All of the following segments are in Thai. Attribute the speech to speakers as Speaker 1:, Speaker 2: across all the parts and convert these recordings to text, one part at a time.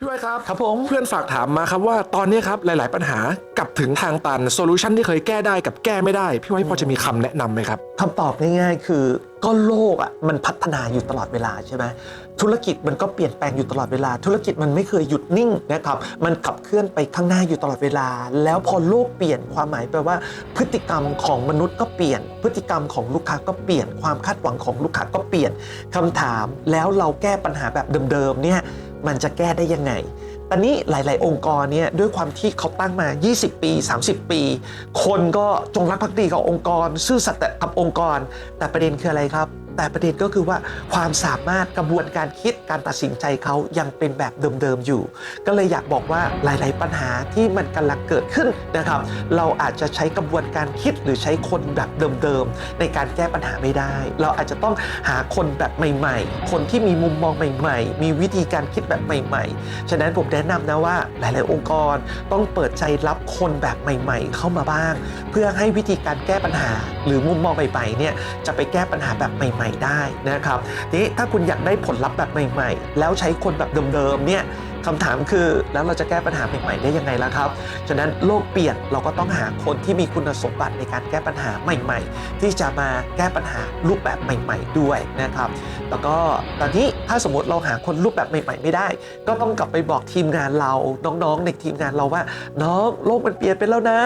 Speaker 1: พี่ไว้ครับ
Speaker 2: ครับผม
Speaker 1: เพื่อนฝากถามมาครับว่าตอนนี้ครับหลาย ๆ ปัญหากลับถึงทางตันโซลูชันที่เคยแก้ได้กับแก้ไม่ได้ พี่ไว้พอจะมีคำแนะนำไหมครับ
Speaker 2: คำตอบง่ายๆ คือก็โลกอะมันพัฒนาอยู่ตลอดเวลาใช่ไหมธุรกิจมันก็เปลี่ยนแปลงอยู่ตลอดเวลา ธุรกิจมันไม่เคยหยุดนิ่งนะครับมันขับเคลื่อนไปข้างหน้าอยู่ตลอดเวลา แล้วพอโลกเปลี่ยนความหมายแปลว่า พฤติกรรมของมนุษย์ก็เปลี่ยน พฤติกรรมของลูกค้าก็เปลี่ยน ความคาดหวังของลูกค้าก็เปลี่ยนคำถามแล้วเราแก้ปัญหาแบบเดิมๆเนี่ย มันจะแก้ได้ยังไงตอนนี้หลาย ๆ องค์กรเนี่ยด้วยความที่เขาตั้งมา 20 ปี 30 ปี คนก็จงรักภักดีกับองค์กร ซื่อสัตย์กับองค์กร แต่ประเด็นคืออะไรครับ แต่ประเด็นก็คือว่าความสามารถกระบวนการคิดการตัดสินใจเขายังเป็นแบบเดิมๆอยู่ ก็เลยอยากบอกว่าหลาย ๆ ปัญหาที่มันกำลังเกิดขึ้นนะครับ เราอาจจะใช้กระบวนการคิดหรือใช้คนแบบเดิมๆในการแก้ปัญหาไม่ได้ เราอาจจะต้องหาคนแบบใหม่ ๆ คนที่มีมุมมองใหม่ ๆ มีวิธีการคิดแบบใหม่ ๆ ฉะนั้นผมแนะนำนะว่าหลาย ๆ องค์กรต้องเปิดใจรับคนแบบใหม่ ๆ เข้ามาบ้าง เพื่อให้วิธีการแก้ปัญหา หรือมุมมองใหม่ๆเนี่ยจะไปแก้ปัญหาแบบใหม่ๆได้นะครับทีนี้ถ้าคุณอยากได้ผลลัพธ์แบบใหม่ ๆ แล้วใช้คนแบบเดิมๆเนี่ย คำถามคือแล้วเราจะแก้ปัญหาใหม่ๆได้ยังไงล่ะครับ ฉะนั้นโลกเปลี่ยนเราก็ต้องหาคนที่มีคุณสมบัติในการแก้ปัญหาใหม่ ๆ ที่จะมาแก้ปัญหารูปแบบใหม่ ๆ ด้วยนะครับแล้วก็ตอนนี้ถ้าสมมติเราหาคนรูปแบบใหม่ ๆ ไม่ได้ ก็ต้องกลับไปบอกทีมงานเราน้องๆในทีมงานเราว่า น้องโลกมันเปลี่ยนไปแล้วนะ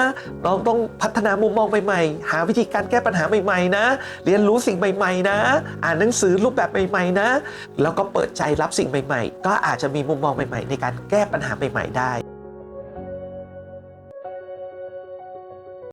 Speaker 2: น้องต้องพัฒนามุมมองใหม่ๆ หาวิธีการแก้ปัญหาใหม่ๆนะ เรียนรู้สิ่งใหม่ๆนะ อ่านหนังสือรูปแบบใหม่ๆนะ แล้วก็เปิดใจรับสิ่งใหม่ ๆ ก็อาจจะมีมุมมองใหม่ๆในการแก้ปัญหาใหม่ ๆ ได้